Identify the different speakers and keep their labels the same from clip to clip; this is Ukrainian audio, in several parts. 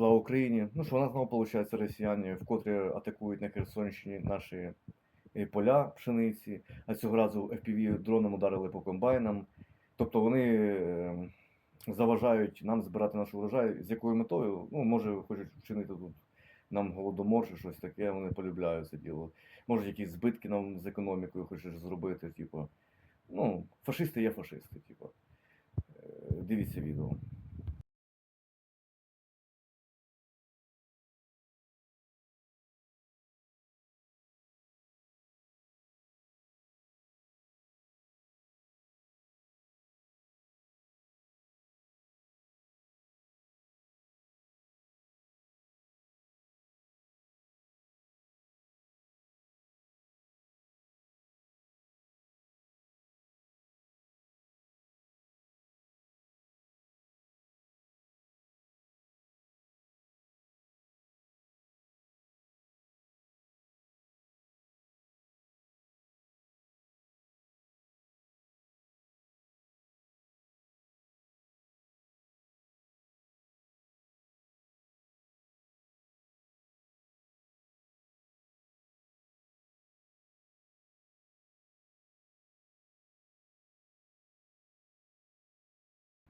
Speaker 1: Слава Україні! Ну що, у нас знову виходить росіяни, вкотре атакують на Херсонщині наші е, поля пшениці, а цього разу FPV дроном ударили по комбайнам. Тобто вони е, заважають нам збирати наш урожай. З якою метою? Ну, може, хочуть вчинити тут нам голодомор чи щось таке, вони полюбляють це діло. Може, якісь збитки нам з економікою хочеш зробити, типу. Ну, фашисти є фашисти, типу. Е, Дивіться відео.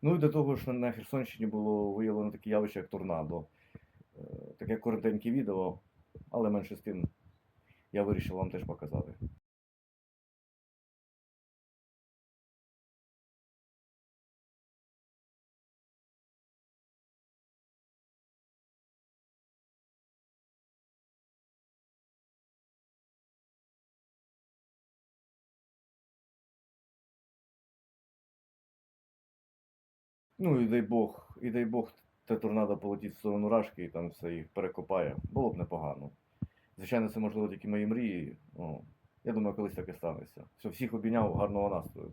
Speaker 1: Ну і до того ж на Херсонщині було виявлено таке явище, як торнадо. Е, Таке коротеньке відео, але менше з тим я вирішив вам теж показати. Ну і дай Бог, і дай Бог, те торнадо полетить в сторону Рашки і там все їх перекопає. Було б непогано. Звичайно, це можливо тільки мої мрії. Ну, я думаю, колись таке станеться. Все, всіх обійняв, гарного настрою.